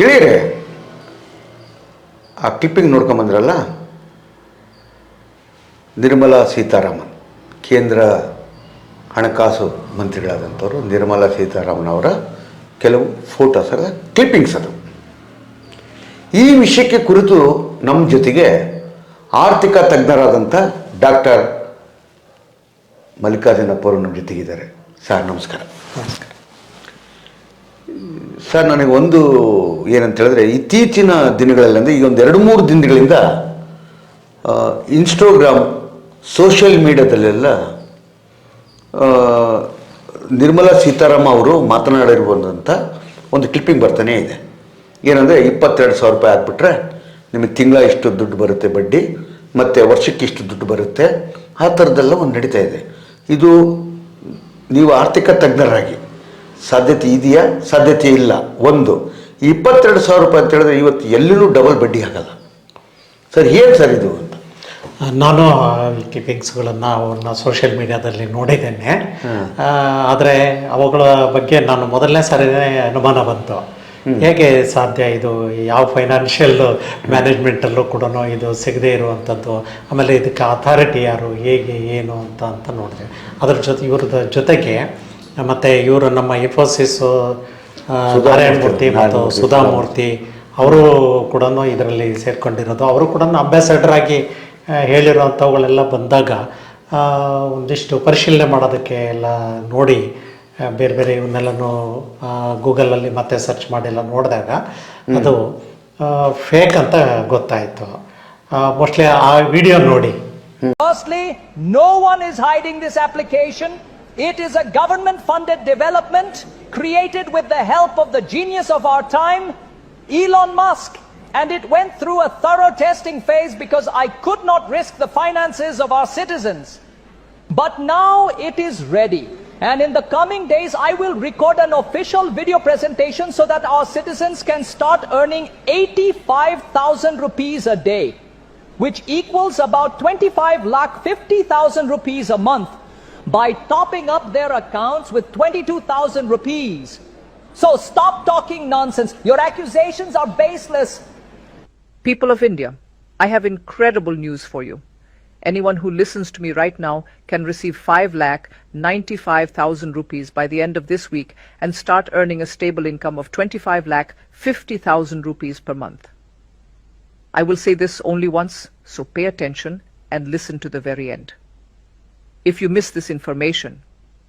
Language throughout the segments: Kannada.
ಗೆಳೆಯರೇ, ಆ ಕ್ಲಿಪ್ಪಿಂಗ್ ನೋಡ್ಕೊಂಬಂದ್ರಲ್ಲ ನಿರ್ಮಲಾ ಸೀತಾರಾಮನ್, ಕೇಂದ್ರ ಹಣಕಾಸು ಮಂತ್ರಿಗಳಾದಂಥವರು ನಿರ್ಮಲಾ ಸೀತಾರಾಮನ್ ಅವರ ಕೆಲವು ಫೋಟೋಸ್ ಅದ ಕ್ಲಿಪ್ಪಿಂಗ್ಸ್ ಅದು. ಈ ವಿಷಯಕ್ಕೆ ಕುರಿತು ನಮ್ಮ ಜೊತೆಗೆ ಆರ್ಥಿಕ ತಜ್ಞರಾದಂಥ ಡಾಕ್ಟರ್ ಮಲ್ಲಿಕಾರ್ಜುನಪ್ಪ ಅವರು ನಮ್ಮ ಜೊತೆಗಿದ್ದಾರೆ. ಸರ್, ನಮಸ್ಕಾರ. ನಮಸ್ಕಾರ. ಸರ್, ನನಗೆ ಒಂದು ಏನಂತ ಹೇಳಿದ್ರೆ ಇತ್ತೀಚಿನ ದಿನಗಳಲ್ಲಿ ಅಂದರೆ ಈ ಒಂದು ಎರಡು ಮೂರು ದಿನಗಳಿಂದ ಇನ್ಸ್ಟೋಗ್ರಾಮ್ ಸೋಷಿಯಲ್ ಮೀಡಿಯಾದಲ್ಲೆಲ್ಲ ನಿರ್ಮಲಾ ಸೀತಾರಾಮ ಅವರು ಮಾತನಾಡಿರುವಂಥ ಒಂದು ಕ್ಲಿಪ್ಪಿಂಗ್ ಬರ್ತಾನೆ ಇದೆ. ಏನಂದರೆ ಇಪ್ಪತ್ತೆರಡು ಸಾವಿರ ರೂಪಾಯಿ ಹಾಕ್ಬಿಟ್ರೆ ನಿಮಗೆ ತಿಂಗಳ ಇಷ್ಟು ದುಡ್ಡು ಬರುತ್ತೆ ಬಡ್ಡಿ, ಮತ್ತು ವರ್ಷಕ್ಕೆ ಇಷ್ಟು ದುಡ್ಡು ಬರುತ್ತೆ. ಆ ಥರದ್ದೆಲ್ಲ ಒಂದು ನಡೀತಾ ಇದೆ. ಇದು ನೀವು ಆರ್ಥಿಕ ತಜ್ಞರಾಗಿ ಸಾಧ್ಯತೆ ಇದೆಯಾ? ಸಾಧ್ಯತೆ ಇಲ್ಲ. ಒಂದು ಇಪ್ಪತ್ತೆರಡು ಸಾವಿರ ರೂಪಾಯಿ ಅಂತ ಹೇಳಿದ್ರೆ ಇವತ್ತು ಎಲ್ಲೂ ಡಬಲ್ ಬಡ್ಡಿ ಆಗಲ್ಲ. ಸರ್ ಏನು ಸರ್ ಇದು ಅಂತ? ನಾನು ಈ ಕ್ಲಿಪ್ಪಿಂಗ್ಸ್ಗಳನ್ನು ಅವನ್ನ ಸೋಷಿಯಲ್ ಮೀಡಿಯಾದಲ್ಲಿ ನೋಡಿದ್ದೇನೆ. ಆದರೆ ಅವುಗಳ ಬಗ್ಗೆ ನಾನು ಮೊದಲನೇ ಸಾರಿನೇ ಅನುಮಾನ ಬಂತು. ಹೇಗೆ ಸಾಧ್ಯ ಇದು? ಯಾವ ಫೈನಾನ್ಷಿಯಲ್ ಮ್ಯಾನೇಜ್ಮೆಂಟಲ್ಲೂ ಕೂಡ ಇದು ಸಿಗದೇ ಇರುವಂಥದ್ದು? ಆಮೇಲೆ ಇದಕ್ಕೆ ಅಥಾರಿಟಿ ಯಾರು? ಹೇಗೆ ಏನು ಅಂತ ಅಂತ ನೋಡಿದೆ. ಅದ್ರ ಜೊತೆ ಇವ್ರದ ಜೊತೆಗೆ ಮತ್ತು ಇವರು ನಮ್ಮ ಇನ್ಫೋಸಿಸ್ ನಾರಾಯಣ ಮೂರ್ತಿ ಮತ್ತು ಸುಧಾಮೂರ್ತಿ ಅವರು ಕೂಡ ಇದರಲ್ಲಿ ಸೇರ್ಕೊಂಡಿರೋದು. ಅವರು ಕೂಡ ಅಂಬಾಸಡರ್ ಆಗಿ ಹೇಳಿರೋವಂಥವುಗಳೆಲ್ಲ ಬಂದಾಗ ಒಂದಿಷ್ಟು ಪರಿಶೀಲನೆ ಮಾಡೋದಕ್ಕೆ ಎಲ್ಲ ನೋಡಿ ಬೇರೆ ಬೇರೆ ಇವನ್ನೆಲ್ಲನೂ ಗೂಗಲಲ್ಲಿ ಮತ್ತೆ ಸರ್ಚ್ ಮಾಡಿಲ್ಲ ನೋಡಿದಾಗ ಅದು ಫೇಕ್ ಅಂತ ಗೊತ್ತಾಯಿತು. ಮೋಸ್ಟ್ಲಿ ಆ ವಿಡಿಯೋ ನೋಡಿ. Mostly no one is hiding this application. It is a government funded development created with the help of the genius of our time, Elon Musk. And it went through a thorough testing phase because I could not risk the finances of our citizens. But now it is ready. And in the coming days, I will record an official video presentation so that our citizens can start earning 85,000 rupees a day which equals about 25 lakh 50,000 rupees a month by topping up their accounts with 22,000 rupees. So stop talking nonsense. Your accusations are baseless. People of India, I have incredible news for you. Anyone who listens to me right now can receive 5 lakh 95,000 rupees by the end of this week and start earning a stable income of 25 lakh 50,000 rupees per month. I will say this only once, so pay attention and listen to the very end. If you miss this information,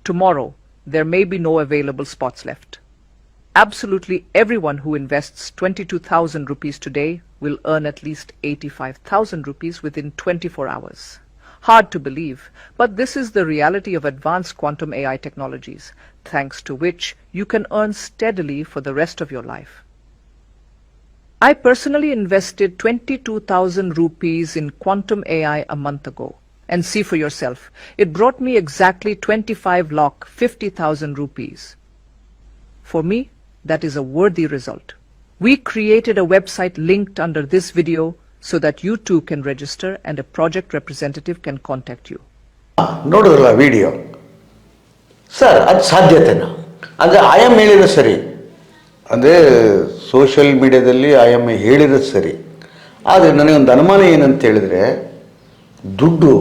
tomorrow there may be no available spots left. Absolutely everyone who invests 22,000 rupees today will earn at least 85,000 rupees within 24 hours. Hard to believe, but this is the reality of advanced quantum AI technologies, thanks to which you can earn steadily for the rest of your life. I personally invested 22,000 rupees in quantum AI a month ago. And see for yourself, it brought me exactly 25 lakh 50,000 rupees. For me, that is a worthy result. We created a website linked under this video so that you too can register and a project representative can contact you. ನೋಡಿದ್ರಲ್ಲ ವಿಡಿಯೋ ಸರ್ ಅದು ಸಾಧ್ಯತೆನಾ ಅಂದರೆ ಐ ಎಂ ಹೇಳಿರೋದು ಸರಿ ಅಂದರೆ ಸೋಷಿಯಲ್ ಮೀಡಿಯಾದಲ್ಲಿ ಐ ಎಂ ಹೇಳಿರೋದು ಸರಿ ಆದರೆ ನನಗೊಂದು ಅನುಮಾನ ಏನಂತ ಹೇಳಿದ್ರೆ ದುಡ್ಡು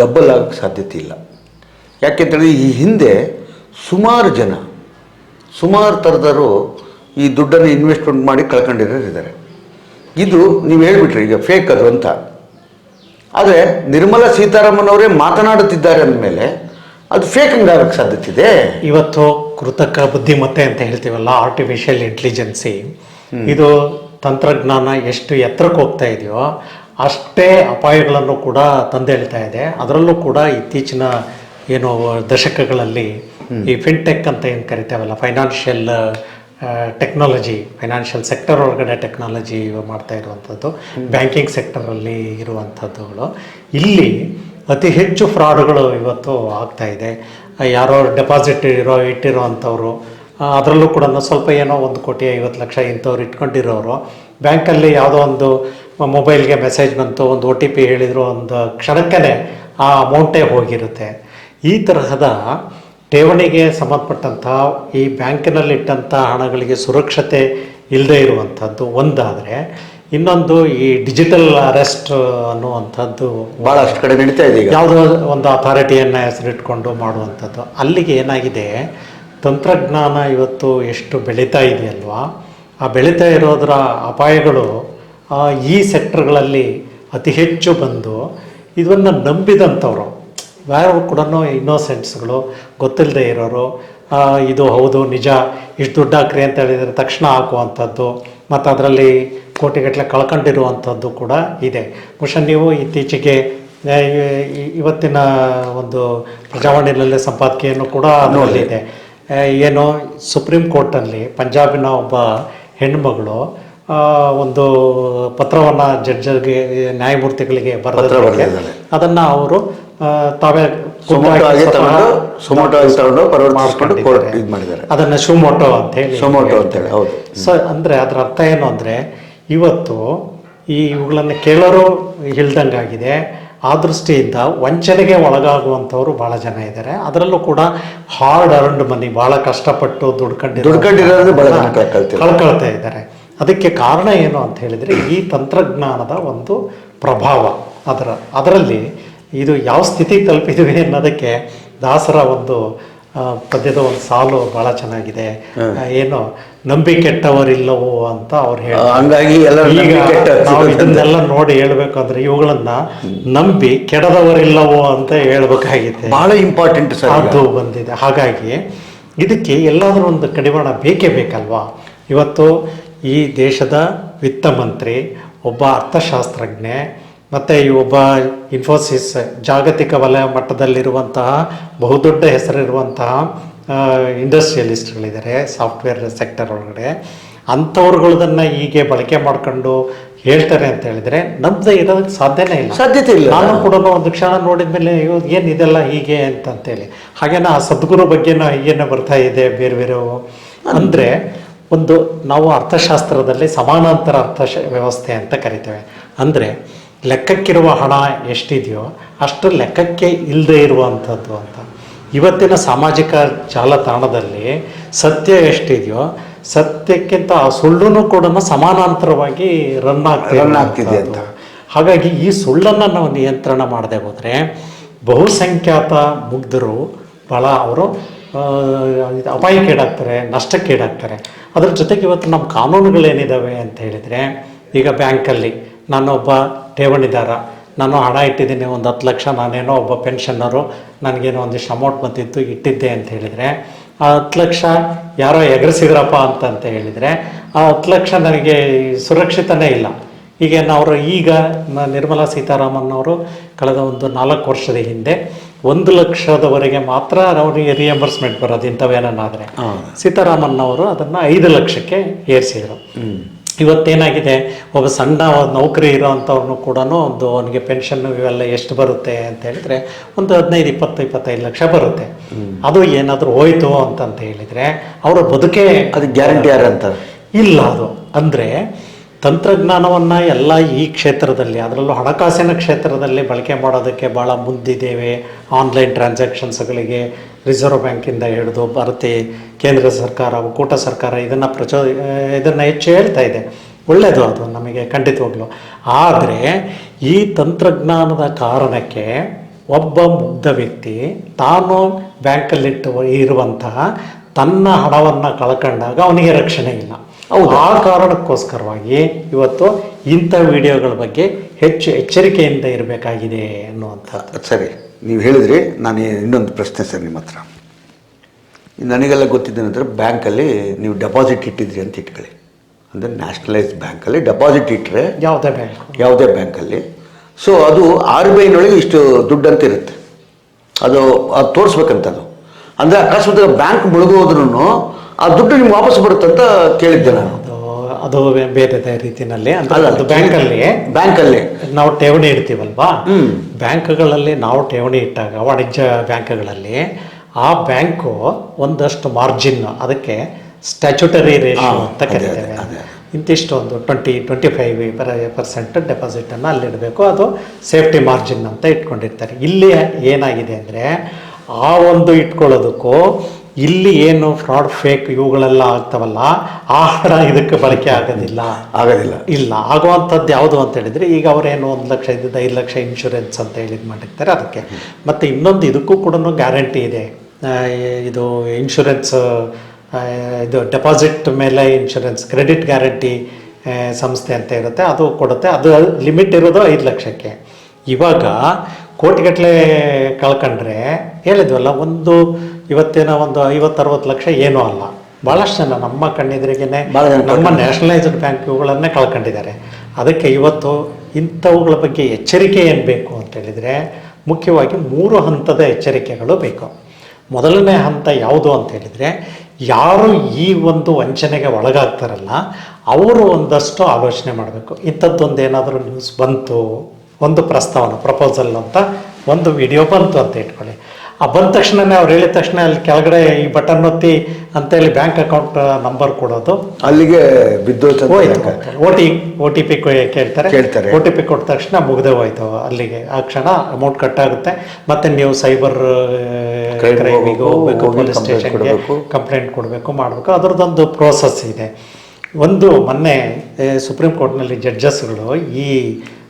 ಡಬಲ್ ಆಗೋಕ್ಕೆ ಸಾಧ್ಯತೆ ಇಲ್ಲ. ಯಾಕೆಂತೇಳಿದ್ರೆ ಈ ಹಿಂದೆ ಸುಮಾರು ಜನ ಸುಮಾರು ಥರದವರು ಈ ದುಡ್ಡನ್ನು ಇನ್ವೆಸ್ಟ್ಮೆಂಟ್ ಮಾಡಿ ಕಳ್ಕೊಂಡಿರೋರಿದ್ದಾರೆ ಇದು ನೀವು ಹೇಳಿಬಿಟ್ರಿ ಈಗ ಫೇಕ್ ಅದು ಅಂತ. ಆದರೆ ನಿರ್ಮಲಾ ಸೀತಾರಾಮನ್ ಅವರೇ ಮಾತನಾಡುತ್ತಿದ್ದಾರೆ ಅಂದಮೇಲೆ ಅದು ಫೇಕ್ ಆಗೋಕ್ಕೆ ಸಾಧ್ಯತೆ ಇದೆ. ಇವತ್ತು ಕೃತಕ ಬುದ್ಧಿಮತ್ತೆ ಅಂತ ಹೇಳ್ತೀವಲ್ಲ ಆರ್ಟಿಫಿಷಿಯಲ್ ಇಂಟೆಲಿಜೆನ್ಸಿ ಇದು ತಂತ್ರಜ್ಞಾನ ಎಷ್ಟು ಎತ್ತರಕ್ಕೆ ಹೋಗ್ತಾ ಇದೆಯೋ ಅಷ್ಟೇ ಅಪಾಯಗಳನ್ನು ಕೂಡ ತಂದೇಳ್ತಾ ಇದೆ. ಅದರಲ್ಲೂ ಕೂಡ ಇತ್ತೀಚಿನ ಏನು ದಶಕಗಳಲ್ಲಿ ಈ ಫಿನ್ಟೆಕ್ ಅಂತ ಏನು ಕರಿತೇವಲ್ಲ ಫೈನಾನ್ಷಿಯಲ್ ಟೆಕ್ನಾಲಜಿ ಫೈನಾನ್ಷಿಯಲ್ ಸೆಕ್ಟರ್ ಒಳಗಡೆ ಟೆಕ್ನಾಲಜಿ ಮಾಡ್ತಾ ಇರುವಂಥದ್ದು ಬ್ಯಾಂಕಿಂಗ್ ಸೆಕ್ಟರಲ್ಲಿ ಇರುವಂಥದ್ದುಗಳು. ಇಲ್ಲಿ ಅತಿ ಹೆಚ್ಚು ಫ್ರಾಡ್ಗಳು ಇವತ್ತು ಆಗ್ತಾ ಇದೆ. ಯಾರೋ ಡೆಪಾಸಿಟ್ ಇರೋ ಇಟ್ಟಿರೋವಂಥವ್ರು ಅದರಲ್ಲೂ ಕೂಡ ಸ್ವಲ್ಪ ಏನೋ ಒಂದು ಕೋಟಿ ಐವತ್ತು ಲಕ್ಷ ಇಂಥವ್ರು ಇಟ್ಕೊಂಡಿರೋರು ಬ್ಯಾಂಕಲ್ಲಿ ಯಾವುದೋ ಒಂದು ಮೊಬೈಲ್ಗೆ ಮೆಸೇಜ್ ಬಂತು ಒಂದು ಒ ಟಿ ಪಿ ಹೇಳಿದ್ರು ಒಂದು ಕ್ಷಣಕ್ಕೇ ಆ ಅಮೌಂಟೇ ಹೋಗಿರುತ್ತೆ. ಈ ತರಹದ ಠೇವಣಿಗೆ ಸಂಬಂಧಪಟ್ಟಂತಹ ಈ ಬ್ಯಾಂಕಿನಲ್ಲಿಟ್ಟಂಥ ಹಣಗಳಿಗೆ ಸುರಕ್ಷತೆ ಇಲ್ಲದೆ ಇರುವಂಥದ್ದು ಒಂದಾದರೆ ಇನ್ನೊಂದು ಈ ಡಿಜಿಟಲ್ ಅರೆಸ್ಟ್ ಅನ್ನುವಂಥದ್ದು ಭಾಳಷ್ಟು ಕಡೆ ನಡೀತಾ ಇದೆ ಯಾವುದೋ ಒಂದು ಅಥಾರಿಟಿಯನ್ನು ಹೆಸರಿಟ್ಕೊಂಡು ಮಾಡುವಂಥದ್ದು. ಅಲ್ಲಿಗೆ ಏನಾಗಿದೆ ತಂತ್ರಜ್ಞಾನ ಇವತ್ತು ಎಷ್ಟು ಬೆಳೀತಾ ಇದೆಯಲ್ವಾ? ಆ ಬೆಳೀತಾ ಇರೋದರ ಅಪಾಯಗಳು ಈ ಸೆಕ್ಟರ್ಗಳಲ್ಲಿ ಅತಿ ಹೆಚ್ಚು ಬಂದು ಇದನ್ನು ನಂಬಿದಂಥವ್ರು. ಯಾರು ಕೂಡ ಇನ್ನೋಸೆಂಟ್ಸ್ಗಳು ಗೊತ್ತಿಲ್ಲದೆ ಇರೋರು ಇದು ಹೌದು ನಿಜ ಇಷ್ಟು ದುಡ್ಡು ಹಾಕ್ರಿ ಅಂತ ಹೇಳಿದರೆ ತಕ್ಷಣ ಹಾಕುವಂಥದ್ದು ಮತ್ತು ಅದರಲ್ಲಿ ಕೋಟಿಗಟ್ಟಲೆ ಕಳ್ಕೊಂಡಿರುವಂಥದ್ದು ಕೂಡ ಇದೆ. ಬಹುಶಃ ನೀವು ಇತ್ತೀಚೆಗೆ ಇವತ್ತಿನ ಒಂದು ಪ್ರಜಾವಾಣಿಯಲ್ಲಿ ಸಂಪಾದಕೀಯನ್ನು ಕೂಡ ಅದರಲ್ಲಿದೆ. ಆ, ಏನು ಸುಪ್ರೀಂ ಕೋರ್ಟಲ್ಲಿ ಪಂಜಾಬಿನ ಒಬ್ಬ ಹೆಣ್ಮಗಳು ಒಂದು ಪತ್ರವನ್ನು ಜಡ್ಜರ್ಗೆ ನ್ಯಾಯಮೂರ್ತಿಗಳಿಗೆ ಬರೆದಿದ್ದಾರೆ. ಅದನ್ನು ಅವರು ತಾವೇ. ಮಾಡಿದ್ದಾರೆ ಅದನ್ನ ಶಿವಮೊಟೋ ಅಂತ ಹೇಳಿ ಅಂತ ಅಂತೇಳಿ ಹೌದು ಸೊ ಅಂದ್ರೆ ಅದರ ಅರ್ಥ ಏನು ಅಂದ್ರೆ ಇವತ್ತು ಈ ಇವುಗಳನ್ನು ಕೇಳೋರು ಹಿಳ್ದಂಗಾಗಿದೆ ಆ ದೃಷ್ಟಿಯಿಂದ ವಂಚನೆಗೆ ಒಳಗಾಗುವಂಥವ್ರು ಬಹಳ ಜನ ಇದ್ದಾರೆ ಅದರಲ್ಲೂ ಕೂಡ ಹಾರ್ಡ್ ಅರ್ನ್ಡ್ ಮನಿ ಬಹಳ ಕಷ್ಟಪಟ್ಟು ದುಡ್ಕೊಂಡಿರೋ. ಕಳ್ಕೊಳ್ತಾ ಇದ್ದಾರೆ ಅದಕ್ಕೆ ಕಾರಣ ಏನು ಅಂತ ಹೇಳಿದರೆ ಈ ತಂತ್ರಜ್ಞಾನದ ಒಂದು ಪ್ರಭಾವ ಅದರ ಅದರಲ್ಲಿ ಇದು ಯಾವ ಸ್ಥಿತಿಗೆ ತಲುಪಿದ್ವಿ ಅನ್ನೋದಕ್ಕೆ ದಾಸರ ಒಂದು ಪದ್ಯದ ಒಂದು ಸಾಲು ಬಹಳ ಚೆನ್ನಾಗಿದೆ. ಏನು ನಂಬಿಕೆಟ್ಟವರಿಲ್ಲವೋ ಅಂತ ಅವ್ರು ಹೇಳಿದ್ರು ಹೇಳ್ತಾರೆ ಹಂಗಾಗಿ ನಾವು ಇದನ್ನೆಲ್ಲ ನೋಡಿ ಹೇಳ್ಬೇಕಂದ್ರೆ ಇವುಗಳನ್ನ ನಂಬಿ ಕೆಡದವರಿಲ್ಲವೋ ಅಂತ ಹೇಳ್ಬೇಕಾಗಿದೆ. ಬಹಳ ಇಂಪಾರ್ಟೆಂಟ್ ಅದು ಬಂದಿದೆ. ಹಾಗಾಗಿ ಇದಕ್ಕೆ ಎಲ್ಲಾದರೂ ಒಂದು ಕಡಿವಾಣ ಬೇಕೇ ಬೇಕಲ್ವಾ? ಇವತ್ತು ಈ ದೇಶದ ವಿತ್ತ ಮಂತ್ರಿ ಒಬ್ಬ ಅರ್ಥಶಾಸ್ತ್ರಜ್ಞೆ ಮತ್ತು ಈ ಒಬ್ಬ ಇನ್ಫೋಸಿಸ್ ಜಾಗತಿಕ ವಲಯ ಮಟ್ಟದಲ್ಲಿರುವಂತಹ ಬಹುದೊಡ್ಡ ಹೆಸರಿರುವಂತಹ ಇಂಡಸ್ಟ್ರಿಯಲಿಸ್ಟ್ಗಳಿದ್ದಾರೆ ಸಾಫ್ಟ್ವೇರ್ ಸೆಕ್ಟರ್ ಒಳಗಡೆ. ಅಂಥವ್ರುಗಳದನ್ನು ಹೀಗೆ ಬಳಕೆ ಮಾಡ್ಕೊಂಡು ಹೇಳ್ತಾರೆ ಅಂತ ಹೇಳಿದ್ರೆ ನಮ್ದು ಇರೋದಕ್ಕೆ ಸಾಧ್ಯನೇ ಇಲ್ಲ. ಸಾಧ್ಯತೆ ಇಲ್ಲ. ನಾನು ಕೂಡ ಒಂದು ಕ್ಷಣ ನೋಡಿದ ಮೇಲೆ ಏನು ಇದೆಲ್ಲ ಹೀಗೆ ಅಂತಂತೇಳಿ. ಹಾಗೇನ ಆ ಸದ್ಗುರು ಬಗ್ಗೆನೂ ಹೀಗೇನೆ ಬರ್ತಾ ಇದೆ ಬೇರೆ ಬೇರೆ ಅಂದರೆ ಒಂದು ನಾವು ಅರ್ಥಶಾಸ್ತ್ರದಲ್ಲಿ ಸಮಾನಾಂತರ ಅರ್ಥ ವ್ಯವಸ್ಥೆ ಅಂತ ಕರಿತೇವೆ. ಅಂದರೆ ಲೆಕ್ಕಕ್ಕಿರುವ ಹಣ ಎಷ್ಟಿದೆಯೋ ಅಷ್ಟು ಲೆಕ್ಕಕ್ಕೆ ಇಲ್ಲದೆ ಇರುವಂಥದ್ದು ಅಂತ. ಇವತ್ತಿನ ಸಾಮಾಜಿಕ ಜಾಲತಾಣದಲ್ಲಿ ಸತ್ಯ ಎಷ್ಟಿದೆಯೋ ಸತ್ಯಕ್ಕಿಂತ ಆ ಸುಳ್ಳು ಕೂಡ ಸಮಾನಾಂತರವಾಗಿ ರನ್ ಆಗ್ತಾ Run ಆಗ್ತಿದೆ ಅಂತ. ಹಾಗಾಗಿ ಈ ಸುಳ್ಳನ್ನು ನಾವು ನಿಯಂತ್ರಣ ಮಾಡದೆ ಹೋದರೆ ಬಹುಸಂಖ್ಯಾತ ಮುಗ್ಧರು ಭಾಳ ಅವರು ಅಪಾಯಕ್ಕೀಡಾಗ್ತಾರೆ ನಷ್ಟಕ್ಕೀಡಾಗ್ತಾರೆ ಅದ್ರ ಜೊತೆಗೆ ಇವತ್ತು ನಮ್ಮ ಕಾನೂನುಗಳೇನಿದ್ದಾವೆ ಅಂತ ಹೇಳಿದರೆ, ಈಗ ಬ್ಯಾಂಕಲ್ಲಿ ನಾನೊಬ್ಬ ಠೇವಣಿದಾರ, ನಾನು ಹಣ ಇಟ್ಟಿದ್ದೀನಿ, ಒಂದು ಹತ್ತು ಲಕ್ಷ ನಾನೇನೋ ಒಬ್ಬ ಪೆನ್ಷನ್ನರು ನನಗೇನೋ ಒಂದಿಷ್ಟು ಅಮೌಂಟ್ ಬಂದಿತ್ತು, ಇಟ್ಟಿದ್ದೆ ಅಂತ ಹೇಳಿದರೆ, ಆ ಹತ್ತು ಲಕ್ಷ ಯಾರೋ ಎಗರಿಸಿದ್ರಪ್ಪ ಅಂತಂತ ಹೇಳಿದರೆ, ಆ ಹತ್ತು ಲಕ್ಷ ನನಗೆ ಸುರಕ್ಷಿತನೇ ಇಲ್ಲ. ಈಗ ಅವರು ಈಗ ನಿರ್ಮಲಾ ಸೀತಾರಾಮನ್ ಅವರು ಕಳೆದ ಒಂದು ನಾಲ್ಕು ವರ್ಷದ ಹಿಂದೆ ಒಂದು ಲಕ್ಷದವರೆಗೆ ಮಾತ್ರ ಅವರಿಗೆ ರಿಯಂಬರ್ಸ್ಮೆಂಟ್ ಬರೋದು ಇಂಥವೇನಾದ್ರೆ ಸೀತಾರಾಮನ್ ಅವರು ಅದನ್ನು ಐದು ಲಕ್ಷಕ್ಕೆ ಏರಿಸಿದರು. ಇವತ್ತೇನಾಗಿದೆ? ಒಬ್ಬ ಸಣ್ಣ ನೌಕರಿ ಇರೋವಂಥವ್ರನ್ನು ಕೂಡ ಒಂದು ಅವನಿಗೆ ಪೆನ್ಷನ್ ಇವೆಲ್ಲ ಎಷ್ಟು ಬರುತ್ತೆ ಅಂತ ಹೇಳಿದ್ರೆ ಒಂದು ಹದಿನೈದು ಇಪ್ಪತ್ತು ಇಪ್ಪತ್ತೈದು ಲಕ್ಷ ಬರುತ್ತೆ. ಅದು ಏನಾದರೂ ಹೋಯ್ತು ಅಂತಂತ ಹೇಳಿದರೆ ಅವರ ಬದುಕೇ ಅದು ಗ್ಯಾರಂಟಿ ಯಾರಂತ ಇಲ್ಲ ಅದು. ಅಂದರೆ ತಂತ್ರಜ್ಞಾನವನ್ನು ಎಲ್ಲ ಈ ಕ್ಷೇತ್ರದಲ್ಲಿ, ಅದರಲ್ಲೂ ಹಣಕಾಸಿನ ಕ್ಷೇತ್ರದಲ್ಲಿ ಬಳಕೆ ಮಾಡೋದಕ್ಕೆ ಭಾಳ ಮುಂದಿದ್ದೇವೆ. ಆನ್ಲೈನ್ ಟ್ರಾನ್ಸಾಕ್ಷನ್ಸ್ಗಳಿಗೆ ರಿಸರ್ವ್ ಬ್ಯಾಂಕಿಂದ ಹಿಡಿದು ಭಾರತೀಯ ಕೇಂದ್ರ ಸರ್ಕಾರ, ಒಕ್ಕೂಟ ಸರ್ಕಾರ ಇದನ್ನು ಪ್ರಚೋ, ಇದನ್ನು ಹೆಚ್ಚು ಹೇಳ್ತಾ ಇದೆ. ಒಳ್ಳೆಯದು ಅದು, ನಮಗೆ ಖಂಡಿತವಾಗ್ಲು ಆದರೆ ಈ ತಂತ್ರಜ್ಞಾನದ ಕಾರಣಕ್ಕೆ ಒಬ್ಬ ಮುಗ್ಧ ವ್ಯಕ್ತಿ ತಾನು ಬ್ಯಾಂಕಲ್ಲಿಟ್ಟು ಇರುವಂತಹ ತನ್ನ ಹಣವನ್ನು ಕಳ್ಕೊಂಡಾಗ ಅವನಿಗೆ ರಕ್ಷಣೆ ಇಲ್ಲ. ಆ ಕಾರಣಕ್ಕೋಸ್ಕರವಾಗಿ ಇವತ್ತು ಇಂಥ ವಿಡಿಯೋಗಳ ಬಗ್ಗೆ ಹೆಚ್ಚು ಎಚ್ಚರಿಕೆಯಿಂದ ಇರಬೇಕಾಗಿದೆ ಅನ್ನುವಂಥ ಸರಿ ನೀವು ಹೇಳಿದ್ರಿ ನಾನು ಇನ್ನೊಂದು ಪ್ರಶ್ನೆ ಸರ್ ನಿಮ್ಮ ಹತ್ರ. ನನಗೆಲ್ಲ ಗೊತ್ತಿದ್ದೇನೆಂದರೆ ಬ್ಯಾಂಕಲ್ಲಿ ನೀವು ಡೆಪಾಸಿಟ್ ಇಟ್ಟಿದ್ರಿ ಅಂತ ಇಟ್ಕೊಳ್ಳಿ. ಅಂದರೆ ನ್ಯಾಷನಲೈಸ್ ಬ್ಯಾಂಕಲ್ಲಿ ಡೆಪಾಸಿಟ್ ಇಟ್ಟರೆ ಯಾವುದೇ ಬ್ಯಾಂಕ್. ಯಾವುದೇ ಬ್ಯಾಂಕಲ್ಲಿ. ಸೊ ಅದು ಆರ್ ಬಿ ಐನೊಳಗೆ ಇಷ್ಟು ದುಡ್ಡು ಅಂತ ಇರುತ್ತೆ. ಅದು ಅದು ತೋರಿಸ್ಬೇಕಂತ ಅದು ಅಂದರೆ ಅಕಸ್ಮಾತ್ ಬ್ಯಾಂಕ್ ಮುಳುಗೋದ್ರೂ ಆ ದುಡ್ಡು ನಿಮ್ಗೆ ವಾಪಸ್ ಬರುತ್ತಂತ ಕೇಳಿದ್ದೆ ನಾನು. ಅದು ಬೇರೆ ರೀತಿಯಲ್ಲಿ ಅಲ್ಲ, ಅದು ಬ್ಯಾಂಕಲ್ಲಿ. ಬ್ಯಾಂಕಲ್ಲಿ. ನಾವು ಠೇವಣಿ ಇಡ್ತೀವಲ್ವಾ? ಬ್ಯಾಂಕ್ಗಳಲ್ಲಿ ನಾವು ಠೇವಣಿ ಇಟ್ಟಾಗ ವಾಣಿಜ್ಯ ಬ್ಯಾಂಕ್ಗಳಲ್ಲಿ ಆ ಬ್ಯಾಂಕು ಒಂದಷ್ಟು ಮಾರ್ಜಿನ್ ಅದಕ್ಕೆ ಸ್ಟ್ಯಾಚುಟರಿ ರೇಷಿಯೋ ಅಂತ ಕರೀತಾರೆ ಕರಿತೇವೆ. ಇಂತಿಷ್ಟು ಒಂದು ಟ್ವೆಂಟಿ ಟ್ವೆಂಟಿ ಫೈವ್ ಪರ್ಸೆಂಟ್ ಡೆಪಾಸಿಟನ್ನು ಅಲ್ಲಿಡಬೇಕು. ಅದು ಸೇಫ್ಟಿ ಮಾರ್ಜಿನ್ ಅಂತ ಇಟ್ಕೊಂಡಿರ್ತಾರೆ. ಇಲ್ಲಿ ಏನಾಗಿದೆ ಅಂದರೆ ಆ ಒಂದು ಇಟ್ಕೊಳ್ಳೋದಕ್ಕೂ ಇಲ್ಲಿ ಏನು ಫ್ರಾಡ್ ಫೇಕ್ ಇವುಗಳೆಲ್ಲ ಆಗ್ತಾವಲ್ಲ ಆ ಹಣ ಇದಕ್ಕೆ ಬಳಕೆ ಆಗೋದಿಲ್ಲ. ಆಗೋದಿಲ್ಲ. ಇಲ್ಲ ಆಗುವಂಥದ್ದು ಯಾವುದು ಅಂತ ಹೇಳಿದ್ರೆ ಈಗ ಅವರೇನು ಒಂದು ಲಕ್ಷ ಇದ್ದಿದ್ದು ಐದು ಲಕ್ಷ ಇನ್ಶೂರೆನ್ಸ್ ಅಂತ ಹೇಳಿದ್ ಮಾಡಿರ್ತಾರೆ ಅದಕ್ಕೆ. ಮತ್ತು ಇನ್ನೊಂದು ಇದಕ್ಕೂ ಕೂಡ ಗ್ಯಾರಂಟಿ ಇದೆ. ಇದು ಇನ್ಶೂರೆನ್ಸ್ ಇದು ಡೆಪಾಸಿಟ್ ಮೇಲೆ ಇನ್ಶೂರೆನ್ಸ್ ಕ್ರೆಡಿಟ್ ಗ್ಯಾರಂಟಿ ಸಂಸ್ಥೆ ಅಂತ ಇರುತ್ತೆ ಅದು ಕೊಡುತ್ತೆ. ಅದು ಲಿಮಿಟ್ ಇರೋದು ಐದು ಲಕ್ಷಕ್ಕೆ. ಇವಾಗ ಕೋಟಿಗಟ್ಟಲೆ ಕಳ್ಕೊಂಡ್ರೆ ಹೇಳಿದ್ವಲ್ಲ ಒಂದು ಇವತ್ತೇನೋ ಒಂದು ಐವತ್ತು ಅರವತ್ತು ಲಕ್ಷ ಏನೂ ಅಲ್ಲ. ಭಾಳಷ್ಟು ಜನ ನಮ್ಮ ಕಣ್ಣೆದುರಿಗೇನೆ ನಮ್ಮ ನ್ಯಾಷನಲೈಸ್ಡ್ ಬ್ಯಾಂಕ್ಗಳನ್ನೇ ಕಳ್ಕೊಂಡಿದ್ದಾರೆ. ಅದಕ್ಕೆ ಇವತ್ತು ಇಂಥವುಗಳ ಬಗ್ಗೆ ಎಚ್ಚರಿಕೆ ಏನು ಬೇಕು ಅಂತ ಹೇಳಿದರೆ ಮುಖ್ಯವಾಗಿ ಮೂರು ಹಂತದ ಎಚ್ಚರಿಕೆಗಳು ಬೇಕು. ಮೊದಲನೇ ಹಂತ ಯಾವುದು ಅಂತ ಹೇಳಿದರೆ ಯಾರು ಈ ಒಂದು ವಂಚನೆಗೆ ಒಳಗಾಗ್ತಾರಲ್ಲ ಅವರು ಒಂದಷ್ಟು ಆಲೋಚನೆ ಮಾಡಬೇಕು. ಇಂಥದ್ದೊಂದು ಏನಾದರೂ ನ್ಯೂಸ್ ಬಂತು ಒಂದು ಪ್ರಸ್ತಾವನೆ ಪ್ರಪೋಸಲ್ ಅಂತ ಒಂದು ವಿಡಿಯೋ ಬಂತು ಅಂತ ಇಟ್ಕೊಳ್ಳಿ. ಆ ಬಂದ ತಕ್ಷಣನೇ ಅವ್ರು ಹೇಳಿದ ತಕ್ಷಣ ಅಲ್ಲಿ ಕೆಳಗಡೆ ಈ ಬಟನ್ ಒತ್ತಿ ಅಂತೇಳಿ ಬ್ಯಾಂಕ್ ಅಕೌಂಟ್ ನಂಬರ್ ಕೊಡೋದು. ಅಲ್ಲಿಗೆ ಬಿದ್ದೋಯ್ತು ಅಂತ. O T O T P ಕೇಳ್ತಾರೆ. ಕೇಳ್ತಾರೆ. ಓ ಟಿ ಪಿ ಕೊಟ್ಟ ತಕ್ಷಣ ಮುಗ್ದೆ ಹೋಯ್ತು ಅಲ್ಲಿಗೆ. ಆ ಕ್ಷಣ ಅಮೌಂಟ್ ಕಟ್ ಆಗುತ್ತೆ. ಮತ್ತೆ ನೀವು ಸೈಬರ್ ಕ್ರೈಮಿಗೂ ಪೊಲೀಸ್ ಸ್ಟೇಷನ್ಗೆ ಕಂಪ್ಲೇಂಟ್ ಕೊಡಬೇಕು. ಮಾಡಬೇಕು. ಅದರದ್ದೊಂದು ಪ್ರೋಸೆಸ್ ಇದೆ. ಒಂದು ಮೊನ್ನೆ ಸುಪ್ರೀಂ ಕೋರ್ಟ್ನಲ್ಲಿ ಜಡ್ಜಸ್ಗಳು ಈ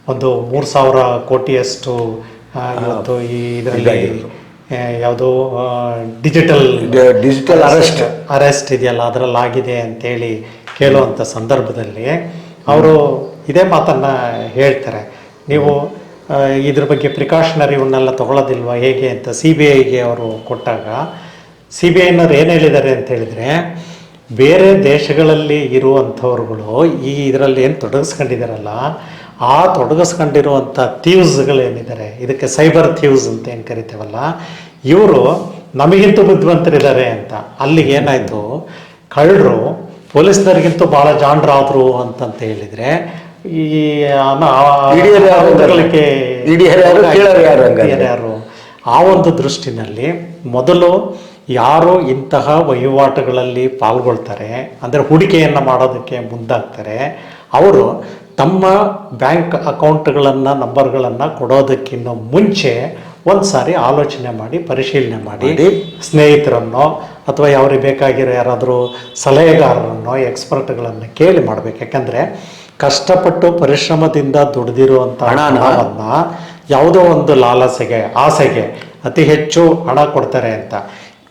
ಒಂದು ಮೂರು ಸಾವಿರ ಕೋಟಿಯಷ್ಟು ಇವತ್ತು ಈ ಇದರಲ್ಲಿ. ಯಾವುದೋ ಡಿಜಿಟಲ್ ಡಿಜಿಟಲ್ ಅರೆಸ್ಟ್. ಅರೆಸ್ಟ್ ಇದೆಯಲ್ಲ ಅದರಲ್ಲಿ ಆಗಿದೆ ಅಂತೇಳಿ ಕೇಳುವಂಥ ಸಂದರ್ಭದಲ್ಲಿ ಅವರು ಇದೇ ಮಾತನ್ನು ಹೇಳ್ತಾರೆ ನೀವು ಇದ್ರ ಬಗ್ಗೆ ಪ್ರಿಕಾಷನರಿ ಇವನ್ನೆಲ್ಲ ತಗೊಳ್ಳೋದಿಲ್ವಾ ಹೇಗೆ ಅಂತ ಸಿ ಬಿ ಐಗೆ ಅವರು ಕೊಟ್ಟಾಗ ಸಿ ಬಿ ಐನವ್ರು ಏನು ಹೇಳಿದ್ದಾರೆ ಅಂತ ಹೇಳಿದರೆ ಬೇರೆ ದೇಶಗಳಲ್ಲಿ ಇರುವಂಥವ್ರುಗಳು ಈ ಇದರಲ್ಲಿ ಏನು ತೊಡಗಿಸ್ಕೊಂಡಿದ್ದಾರಲ್ಲ ಆ ತೊಡಗಿಸ್ಕೊಂಡಿರುವಂಥ ಥೀವ್ಸ್ಗಳೇನಿದ್ದಾರೆ ಇದಕ್ಕೆ ಸೈಬರ್ ಥ್ಯೂಸ್ ಅಂತ ಏನು ಕರಿತೇವಲ್ಲ ಇವರು ನಮಗಿಂತ ಬುದ್ಧಿವಂತರಿದ್ದಾರೆ ಅಂತ. ಅಲ್ಲಿಗೆ ಏನಾಯಿತು? ಕಳ್ಳರು ಪೊಲೀಸ್ನರಿಗಿಂತ ಭಾಳ ಜಾಣರಾದ್ರು ಅಂತಂತ ಹೇಳಿದರೆ ಈ ಯಾರು ಆ ಒಂದು ದೃಷ್ಟಿನಲ್ಲಿ ಮೊದಲು ಯಾರು ಇಂತಹ ವಹಿವಾಟುಗಳಲ್ಲಿ ಪಾಲ್ಗೊಳ್ತಾರೆ ಅಂದರೆ ಹೂಡಿಕೆಯನ್ನು ಮಾಡೋದಕ್ಕೆ ಮುಂದಾಗ್ತಾರೆ ಅವರು ತಮ್ಮ ಬ್ಯಾಂಕ್ ಅಕೌಂಟ್ಗಳನ್ನು ನಂಬರ್ಗಳನ್ನು ಕೊಡೋದಕ್ಕಿಂತ ಮುಂಚೆ ಒಂದು ಸಾರಿ ಆಲೋಚನೆ ಮಾಡಿ ಪರಿಶೀಲನೆ ಮಾಡಿ. ಸ್ನೇಹಿತರನ್ನು ಅಥವಾ ಯಾವ್ರಿಗೆ ಬೇಕಾಗಿರೋ ಯಾರಾದರೂ ಸಲಹೆಗಾರರನ್ನು ಎಕ್ಸ್ಪರ್ಟ್ಗಳನ್ನು ಕೇಳಿ ಮಾಡಬೇಕು. ಯಾಕಂದರೆ ಕಷ್ಟಪಟ್ಟು ಪರಿಶ್ರಮದಿಂದ ದುಡಿದಿರುವಂಥ ಹಣವನ್ನ ಯಾವುದೋ ಒಂದು ಲಾಲಸೆಗೆ ಆಸೆಗೆ ಅತಿ ಹೆಚ್ಚು ಹಣ ಕೊಡ್ತಾರೆ ಅಂತ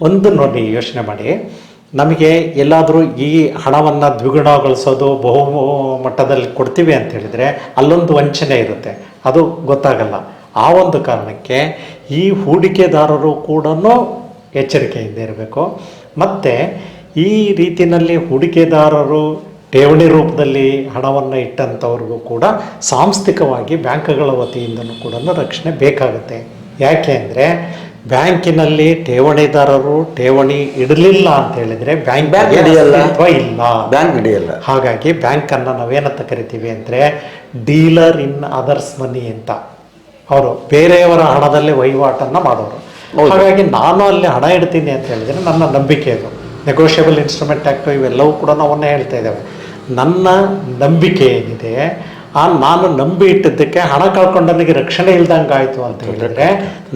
ಒಂದು ನೋಡಿ ಯೋಚನೆ ಮಾಡಿ. ನಮಗೆ ಎಲ್ಲಾದರೂ ಈ ಹಣವನ್ನು ದ್ವಿಗುಣಗೊಳಿಸೋದು ಬಹು ಮಟ್ಟದಲ್ಲಿ ಕೊಡ್ತೀವಿ ಅಂತ ಹೇಳಿದರೆ ಅಲ್ಲೊಂದು ವಂಚನೆ ಇರುತ್ತೆ. ಅದು ಗೊತ್ತಾಗಲ್ಲ. ಆ ಒಂದು ಕಾರಣಕ್ಕೆ ಈ ಹೂಡಿಕೆದಾರರು ಕೂಡ ಎಚ್ಚರಿಕೆಯಿಂದ ಇರಬೇಕು. ಮತ್ತು ಈ ರೀತಿಯಲ್ಲಿ ಹೂಡಿಕೆದಾರರು ಠೇವಣಿ ರೂಪದಲ್ಲಿ ಹಣವನ್ನು ಇಟ್ಟಂಥವ್ರಿಗೂ ಕೂಡ ಸಾಂಸ್ಥಿಕವಾಗಿ ಬ್ಯಾಂಕ್ಗಳ ವತಿಯಿಂದಲೂ ಕೂಡ ರಕ್ಷಣೆ ಬೇಕಾಗುತ್ತೆ. ಯಾಕೆ ಅಂದರೆ ಬ್ಯಾಂಕಿನಲ್ಲಿ ಠೇವಣಿದಾರರು ಠೇವಣಿ ಇಡಲಿಲ್ಲ ಅಂತ ಹೇಳಿದ್ರೆ ಬ್ಯಾಂಕ್ ಬ್ಯಾಂಕ್ ಹಿಡಿಯಲ್ಲ. ಅಥವಾ ಇಲ್ಲ. ಬ್ಯಾಂಕ್ ಹಿಡಿಯಲ್ಲ? ಹಾಗಾಗಿ ಬ್ಯಾಂಕನ್ನು ನಾವೇನಂತ ಕರಿತೀವಿ ಅಂದರೆ ಡೀಲರ್ ಇನ್ ಅದರ್ಸ್ ಮನಿ ಅಂತ. ಅವರು ಬೇರೆಯವರ ಹಣದಲ್ಲಿ ವಹಿವಾಟನ್ನು ಮಾಡೋರು. ಹಾಗಾಗಿ ನಾನು ಅಲ್ಲಿ ಹಣ ಇಡ್ತೀನಿ ಅಂತ ಹೇಳಿದ್ರೆ ನನ್ನ ನಂಬಿಕೆ ಅದು ನೆಗೋಷಿಯಬಲ್ ಇನ್ಸ್ಟ್ರೂಮೆಂಟ್ ಆ್ಯಕ್ಟು ಇವೆಲ್ಲವೂ ಕೂಡ ನಾವನ್ನೇ ಹೇಳ್ತಾ ಇದ್ದೇವೆ. ನನ್ನ ನಂಬಿಕೆ ಏನಿದೆ? ಆ ನಾನು ನಂಬಿ ಇಟ್ಟಿದ್ದಕ್ಕೆ ಹಣ ಕಳ್ಕೊಂಡನಿಗೆ ರಕ್ಷಣೆ ಇಲ್ದಂಗೆ ಆಯಿತು ಅಂತ ಹೇಳಿದ್ರೆ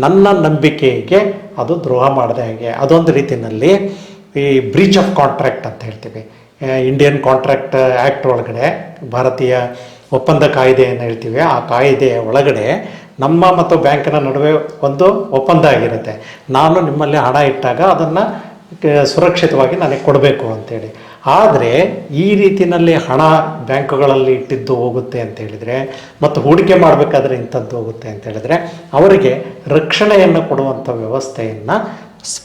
ನನ್ನ ನಂಬಿಕೆಗೆ ಅದು ದ್ರೋಹ ಮಾಡಿದೆ ಹಾಗೆ. ಅದೊಂದು ರೀತಿಯಲ್ಲಿ ಈ ಬ್ರೀಚ್ ಆಫ್ ಕಾಂಟ್ರಾಕ್ಟ್ ಅಂತ ಹೇಳ್ತೀವಿ. ಇಂಡಿಯನ್ ಕಾಂಟ್ರಾಕ್ಟ್ ಆ್ಯಕ್ಟ್ ಒಳಗಡೆ ಭಾರತೀಯ ಒಪ್ಪಂದ ಕಾಯ್ದೆ ಏನು ಹೇಳ್ತೀವಿ. ಆ ಕಾಯ್ದೆಯ ಒಳಗಡೆ ನಮ್ಮ ಮತ್ತು ಬ್ಯಾಂಕಿನ ನಡುವೆ ಒಂದು ಒಪ್ಪಂದ ಆಗಿರುತ್ತೆ. ನಾನು ನಿಮ್ಮಲ್ಲಿ ಹಣ ಇಟ್ಟಾಗ ಅದನ್ನು ಸುರಕ್ಷಿತವಾಗಿ ನನಗೆ ಕೊಡಬೇಕು ಅಂತೇಳಿ. ಆದರೆ ಈ ರೀತಿಯಲ್ಲಿ ಹಣ ಬ್ಯಾಂಕುಗಳಲ್ಲಿ ಇಟ್ಟಿದ್ದು ಹೋಗುತ್ತೆ ಅಂತ ಹೇಳಿದರೆ ಮತ್ತು ಹೂಡಿಕೆ ಮಾಡಬೇಕಾದ್ರೆ ಇಂಥದ್ದು ಹೋಗುತ್ತೆ ಅಂತ ಹೇಳಿದರೆ ಅವರಿಗೆ ರಕ್ಷಣೆಯನ್ನು ಕೊಡುವಂಥ ವ್ಯವಸ್ಥೆಯನ್ನು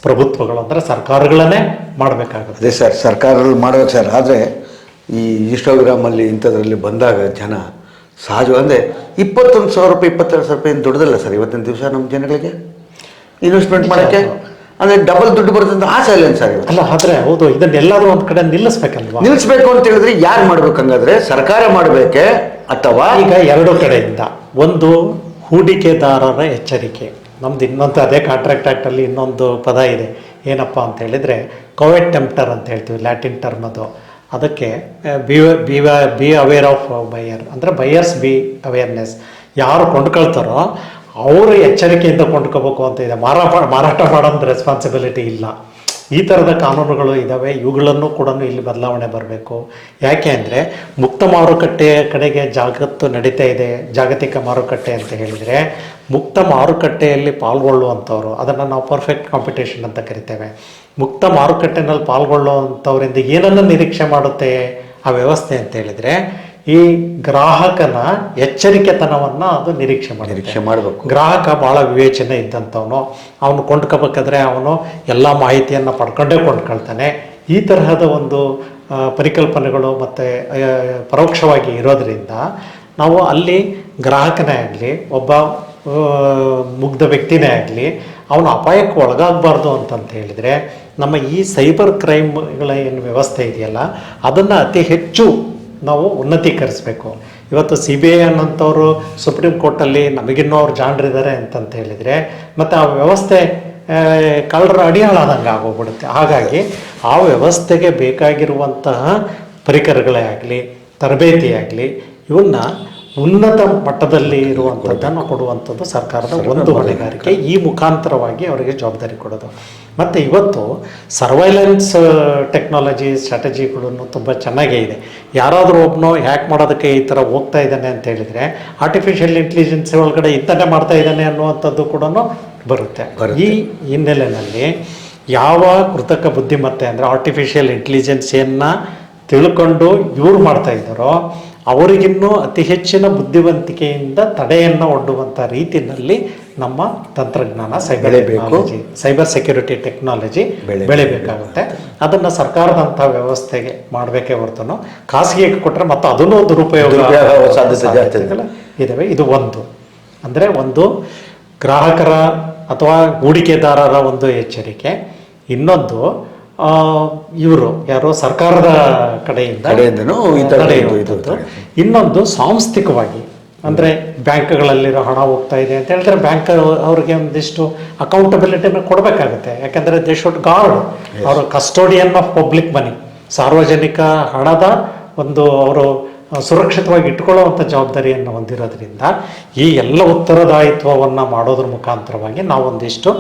ಪ್ರಭುತ್ವಗಳು ಅಂದರೆ ಸರ್ಕಾರಗಳನ್ನೇ ಮಾಡಬೇಕಾಗುತ್ತೆ. ಅದೇ ಸರ್ ಸರ್ಕಾರದಲ್ಲಿ ಮಾಡಬೇಕು ಸರ್. ಆದರೆ ಈ ಇನ್ಸ್ಟಾಗ್ರಾಮಲ್ಲಿ ಇಂಥದ್ರಲ್ಲಿ ಬಂದಾಗ ಜನ ಸಹಜ ಅಂದರೆ ಇಪ್ಪತ್ತೊಂದು ಸಾವಿರ ರೂಪಾಯಿ ಇಪ್ಪತ್ತೆರಡು ಸಾವಿರ ರೂಪಾಯಿ ಏನು ದೊಡ್ಡದಲ್ಲ ಸರ್ ಇವತ್ತಿನ ದಿವಸ ನಮ್ಮ ಜನಗಳಿಗೆ? ಇನ್ವೆಸ್ಟ್ಮೆಂಟ್ ಮಾಡೋಕ್ಕೆ? ಅಂದರೆ ಡಬಲ್ ದುಡ್ಡು ಬರುತ್ತೆ ಅಂತ ಆಸೆ ಇಲ್ಲ ಸರ್ ಅಲ್ಲ ಆದರೆ ಹೌದು ಇದನ್ನೆಲ್ಲಾದ್ರೂ ಒಂದ್ ಕಡೆ ನಿಲ್ಲಿಸ್ಬೇಕಲ್ವಾ ನಿಲ್ಲಿಸ್ಬೇಕು ಅಂತ ಹೇಳಿದ್ರೆ ಯಾರು ಮಾಡ್ಬೇಕು ಹಂಗಾದ್ರೆ ಸರ್ಕಾರ ಮಾಡಬೇಕೆ ಅಥವಾ ಈಗ ಎರಡು ಕಡೆಯಿಂದ. ಒಂದು ಹೂಡಿಕೆದಾರರ ಎಚ್ಚರಿಕೆ. ನಮ್ದು ಇನ್ನೊಂದು ಅದೇ ಕಾಂಟ್ರಾಕ್ಟ್ ಆ್ಯಕ್ಟಲ್ಲಿ ಇನ್ನೊಂದು ಪದ ಇದೆ. ಏನಪ್ಪ ಅಂತ ಹೇಳಿದ್ರೆ ಕೋವಿಡ್ ಟೆಂಪ್ಟರ್ ಅಂತ ಹೇಳ್ತೀವಿ ಲ್ಯಾಟಿನ್ ಟರ್ಮ್ ಅದು. ಅದಕ್ಕೆ B B B aware of buyer ಅಂದರೆ ಬೈಯರ್ಸ್ ಬಿ ಅವೇರ್ನೆಸ್ ಯಾರು ಕೊಂಡ್ಕೊಳ್ತಾರೋ ಅವರು ಎಚ್ಚರಿಕೆಯಿಂದ ಕೊಂಡ್ಕೋಬೇಕು ಅಂತ ಇದೆ. ಮಾರಾಟ ಮಾರಾಟ ಮಾಡೋದು ರೆಸ್ಪಾನ್ಸಿಬಿಲಿಟಿ ಇಲ್ಲ. ಈ ಥರದ ಕಾನೂನುಗಳು ಇದ್ದಾವೆ ಇವುಗಳನ್ನು ಕೂಡ ಇಲ್ಲಿ ಬದಲಾವಣೆ ಬರಬೇಕು. ಯಾಕೆ ಅಂದರೆ ಮುಕ್ತ ಮಾರುಕಟ್ಟೆಯ ಕಡೆಗೆ ಜಾಗತ್ತು ನಡೀತಾ ಇದೆ. ಜಾಗತಿಕ ಮಾರುಕಟ್ಟೆ ಅಂತ ಹೇಳಿದರೆ ಮುಕ್ತ ಮಾರುಕಟ್ಟೆಯಲ್ಲಿ ಪಾಲ್ಗೊಳ್ಳುವಂಥವ್ರು, ಅದನ್ನು ನಾವು ಪರ್ಫೆಕ್ಟ್ ಕಾಂಪಿಟೇಷನ್ ಅಂತ ಕರಿತೇವೆ. ಮುಕ್ತ ಮಾರುಕಟ್ಟೆನಲ್ಲಿ ಪಾಲ್ಗೊಳ್ಳುವಂಥವರಿಂದ ಏನನ್ನು ನಿರೀಕ್ಷೆ ಮಾಡುತ್ತೆ ಆ ವ್ಯವಸ್ಥೆ ಅಂತ ಹೇಳಿದರೆ ಈ ಗ್ರಾಹಕನ ಎಚ್ಚರಿಕೆತನವನ್ನ ಅದು ನಿರೀಕ್ಷೆ ಮಾಡಿ ನಿರೀಕ್ಷೆ ಮಾಡಬೇಕು. ಗ್ರಾಹಕ ಬಹಳ ವಿವೇಚನೆ ಇದ್ದಂಥವನು ಅವನು ಕೊಂಡ್ಕೋಬೇಕಾದ್ರೆ ಅವನು ಎಲ್ಲ ಮಾಹಿತಿಯನ್ನು ಪಡ್ಕೊಂಡೇ ಕೊಂಡ್ಕೊಳ್ತಾನೆ. ಈ ತರಹದ ಒಂದು ಪರಿಕಲ್ಪನೆಗಳು ಮತ್ತು ಪರೋಕ್ಷವಾಗಿ ಇರೋದರಿಂದ ನಾವು ಅಲ್ಲಿ ಗ್ರಾಹಕನೇ ಆಗಲಿ ಒಬ್ಬ ಮುಗ್ಧ ವ್ಯಕ್ತಿನೇ ಆಗಲಿ ಅವನು ಅಪಾಯಕ್ಕೆ ಒಳಗಾಗಬಾರ್ದು ಅಂತಂತ ಹೇಳಿದರೆ ನಮ್ಮ ಈ ಸೈಬರ್ ಕ್ರೈಮ್ಗಳ ಏನು ವ್ಯವಸ್ಥೆ ಇದೆಯಲ್ಲ ಅದನ್ನು ಅತಿ ಹೆಚ್ಚು ನಾವು ಉನ್ನತೀಕರಿಸಬೇಕು. ಇವತ್ತು ಸಿ ಬಿ ಐ ಅನ್ನೋಂಥವ್ರು ಸುಪ್ರೀಂ ಕೋರ್ಟಲ್ಲಿ ನಮಗಿನ್ನೂ ಅವ್ರು ಜಾಣರಿದ್ದಾರೆ ಅಂತಂತ ಹೇಳಿದರೆ, ಮತ್ತು ಆ ವ್ಯವಸ್ಥೆ ಕಳ್ಳರ ಅಡಿಯಾಳಾದಂಗೆ ಆಗೋಗ್ಬಿಡುತ್ತೆ. ಹಾಗಾಗಿ ಆ ವ್ಯವಸ್ಥೆಗೆ ಬೇಕಾಗಿರುವಂತಹ ಪರಿಕರಗಳೇ ಆಗಲಿ ತರಬೇತಿ ಆಗಲಿ ಇವನ್ನ ಉನ್ನತ ಮಟ್ಟದಲ್ಲಿ ಇರುವಂಥದ್ದನ್ನು ಕೊಡುವಂಥದ್ದು ಸರ್ಕಾರದ ಒಂದು ಹೊಣೆಗಾರಿಕೆ. ಈ ಮುಖಾಂತರವಾಗಿ ಅವರಿಗೆ ಜವಾಬ್ದಾರಿ ಕೊಡೋದು. ಮತ್ತು ಇವತ್ತು ಸರ್ವೈಲೆನ್ಸ್ ಟೆಕ್ನಾಲಜಿ ಸ್ಟ್ರಾಟಜಿಗಳನ್ನು ತುಂಬ ಚೆನ್ನಾಗೇ ಇದೆ. ಯಾರಾದರೂ ಒಬ್ಬನು ಹ್ಯಾಕ್ ಮಾಡೋದಕ್ಕೆ ಈ ಥರ ಹೋಗ್ತಾ ಇದ್ದಾನೆ ಅಂತ ಹೇಳಿದರೆ ಆರ್ಟಿಫಿಷಿಯಲ್ ಇಂಟೆಲಿಜೆನ್ಸ್ ಒಳಗಡೆ ಇಂಥನೇ ಮಾಡ್ತಾ ಇದ್ದಾನೆ ಅನ್ನುವಂಥದ್ದು ಕೂಡ ಬರುತ್ತೆ. ಈ ಹಿನ್ನೆಲೆಯಲ್ಲಿ ಯಾವ ಕೃತಕ ಬುದ್ಧಿಮತ್ತೆ ಅಂದರೆ ಆರ್ಟಿಫಿಷಿಯಲ್ ಇಂಟೆಲಿಜೆನ್ಸಿಯನ್ನು ತಿಳ್ಕೊಂಡು ಇವ್ರು ಮಾಡ್ತಾ ಇದ್ದಾರೋ ಅವರಿಗಿನ್ನೂ ಅತಿ ಹೆಚ್ಚಿನ ಬುದ್ಧಿವಂತಿಕೆಯಿಂದ ತಡೆಯನ್ನು ಒಡ್ಡುವಂಥ ರೀತಿಯಲ್ಲಿ ನಮ್ಮ ತಂತ್ರಜ್ಞಾನ ಸೈಬರ್ ಬೆಳಿಬೇಕು. ಟೆಕ್ನಾಲಜಿ ಸೈಬರ್ ಸೆಕ್ಯೂರಿಟಿ ಟೆಕ್ನಾಲಜಿ ಬೆಳೆಯಬೇಕಾಗುತ್ತೆ ಬೆಳಿಬೇಕಾಗುತ್ತೆ. ಅದನ್ನು ಸರ್ಕಾರದಂಥ ವ್ಯವಸ್ಥೆಗೆ ಮಾಡಬೇಕೇ ಹೊರತು ಖಾಸಗಿಗೆ ಕೊಟ್ಟರೆ ಮತ್ತು ಅದನ್ನು ದುರುಪಯೋಗ. ಸಾಧ್ಯತೆಗಳು ಇದಾವೆ. ಇದು ಒಂದು. ಅಂದರೆ ಒಂದು ಗ್ರಾಹಕರ ಅಥವಾ ಹೂಡಿಕೆದಾರರ ಒಂದು ಎಚ್ಚರಿಕೆ. ಇನ್ನೊಂದು ಇವರು ಯಾರೋ ಸರ್ಕಾರದ ಕಡೆಯಿಂದ ಇನ್ನೊಂದು ಸಾಂಸ್ಥಿಕವಾಗಿ ಅಂದರೆ ಬ್ಯಾಂಕ್ಗಳಲ್ಲಿರೋ ಹಣ ಹೋಗ್ತಾ ಇದೆ ಅಂತ ಹೇಳಿದ್ರೆ ಬ್ಯಾಂಕ್ ಅವ್ರಿಗೆ ಒಂದಿಷ್ಟು ಅಕೌಂಟಬಿಲಿಟಿನ ಕೊಡಬೇಕಾಗುತ್ತೆ. ಯಾಕಂದರೆ ದೇ ಶುಡ್ ಗಾರ್ಡ್ ಅವರು ಕಸ್ಟೋಡಿಯನ್ ಆಫ್ ಪಬ್ಲಿಕ್ ಮನಿ ಸಾರ್ವಜನಿಕ ಹಣದ ಒಂದು ಅವರು ಸುರಕ್ಷಿತವಾಗಿ ಇಟ್ಕೊಳ್ಳುವಂಥ ಜವಾಬ್ದಾರಿಯನ್ನು ಹೊಂದಿರೋದ್ರಿಂದ ಈ ಎಲ್ಲ ಉತ್ತರದಾಯಿತ್ವವನ್ನು ಮಾಡೋದ್ರ ಮುಖಾಂತರವಾಗಿ ನಾವೊಂದಿಷ್ಟು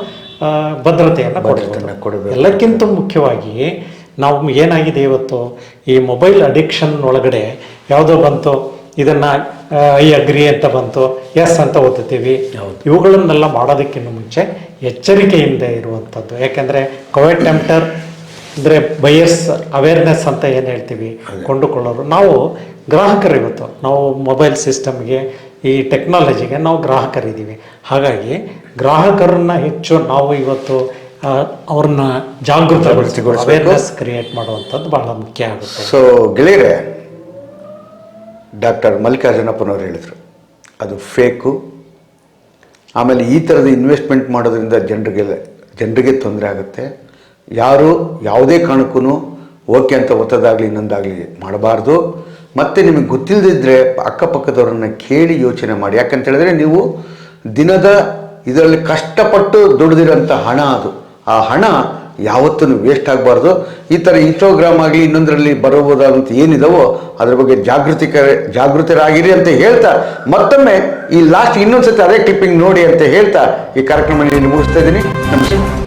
ಭದ್ರತೆಯನ್ನು ಕೊಡಬೇಕು. ಎಲ್ಲಕ್ಕಿಂತ ಮುಖ್ಯವಾಗಿ ನಾವು ಏನಾಗಿದೆ ಇವತ್ತು ಈ ಮೊಬೈಲ್ ಅಡಿಕ್ಷನ್ ಒಳಗಡೆ ಯಾವುದೋ ಬಂತು ಇದನ್ನು ಐ ಅಗ್ರಿ ಅಂತ ಬಂತು ಎಸ್ ಅಂತ ಓದುತ್ತೀವಿ ಇವುಗಳನ್ನೆಲ್ಲ ಮಾಡೋದಕ್ಕಿಂತ ಮುಂಚೆ ಎಚ್ಚರಿಕೆಯಿಂದ ಇರುವಂಥದ್ದು ಯಾಕೆಂದರೆ ಕೋವಿಡ್ ಟೆಂಪ್ಟರ್ ಅಂದರೆ ಬಯಸ್ ಅವೇರ್ನೆಸ್ ಅಂತ ಏನು ಹೇಳ್ತೀವಿ? ಕೊಂಡುಕೊಳ್ಳೋರು. ನಾವು ಗ್ರಾಹಕರು ಇವತ್ತು. ನಾವು ಮೊಬೈಲ್ ಸಿಸ್ಟಮ್ಗೆ ಈ ಟೆಕ್ನಾಲಜಿಗೆ ನಾವು ಗ್ರಾಹಕರಿದ್ದೀವಿ. ಹಾಗಾಗಿ ಗ್ರಾಹಕರನ್ನ ಹೆಚ್ಚು ನಾವು ಇವತ್ತು ಅವ್ರನ್ನ ಅವೇರ್ನೆಸ್ ಕ್ರಿಯೇಟ್ ಮಾಡುವಂಥದ್ದು ಬಹಳ ಮುಖ್ಯ ಆಗುತ್ತೆ. ಸೊ ಗೆಳೆಯರೆ ಡಾಕ್ಟರ್ ಮಲ್ಲಿಕಾರ್ಜುನಪ್ಪನವ್ರು ಹೇಳಿದರು ಅದು ಫೇಕು. ಆಮೇಲೆ ಈ ಥರದ ಇನ್ವೆಸ್ಟ್ಮೆಂಟ್ ಮಾಡೋದ್ರಿಂದ ಜನರಿಗೆ ಜನರಿಗೆ ತೊಂದರೆ ಆಗುತ್ತೆ. ಯಾರು ಯಾವುದೇ ಕಾರಣಕ್ಕೂ ಓಕೆ ಅಂತ ಒತ್ತದಾಗಲಿ ಇನ್ನೊಂದಾಗಲಿ ಮಾಡಬಾರ್ದು. ಮತ್ತು ನಿಮಗೆ ಗೊತ್ತಿಲ್ಲದಿದ್ದರೆ ಅಕ್ಕಪಕ್ಕದವ್ರನ್ನ ಕೇಳಿ ಯೋಚನೆ ಮಾಡಿ. ಯಾಕಂತ ಹೇಳಿದ್ರೆ ನೀವು ದಿನದ ಇದರಲ್ಲಿ ಕಷ್ಟಪಟ್ಟು ದುಡಿದಿರೋಂಥ ಹಣ ಅದು. ಆ ಹಣ ಯಾವತ್ತೂ ವೇಸ್ಟ್ ಆಗಬಾರ್ದು. ಈ ಥರ ಇನ್ಸ್ಟೋಗ್ರಾಮ್ ಆಗಲಿ ಇನ್ನೊಂದರಲ್ಲಿ ಬರಬಹುದಾದಂಥ ಏನಿದಾವೋ ಅದ್ರ ಬಗ್ಗೆ ಜಾಗೃತಿ ಜಾಗೃತರಾಗಿರಿ ಅಂತ ಹೇಳ್ತಾ, ಮತ್ತೊಮ್ಮೆ ಈ ಲಾಸ್ಟ್ ಇನ್ನೊಂದು ಸತಿ ಅದೇ ಕ್ಲಿಪ್ಪಿಂಗ್ ನೋಡಿ ಅಂತ ಹೇಳ್ತಾ ಈ ಕಾರ್ಯಕ್ರಮ ಮುಗಿಸ್ತಾ ಇದ್ದೀನಿ. ನಮಸ್ಕಾರ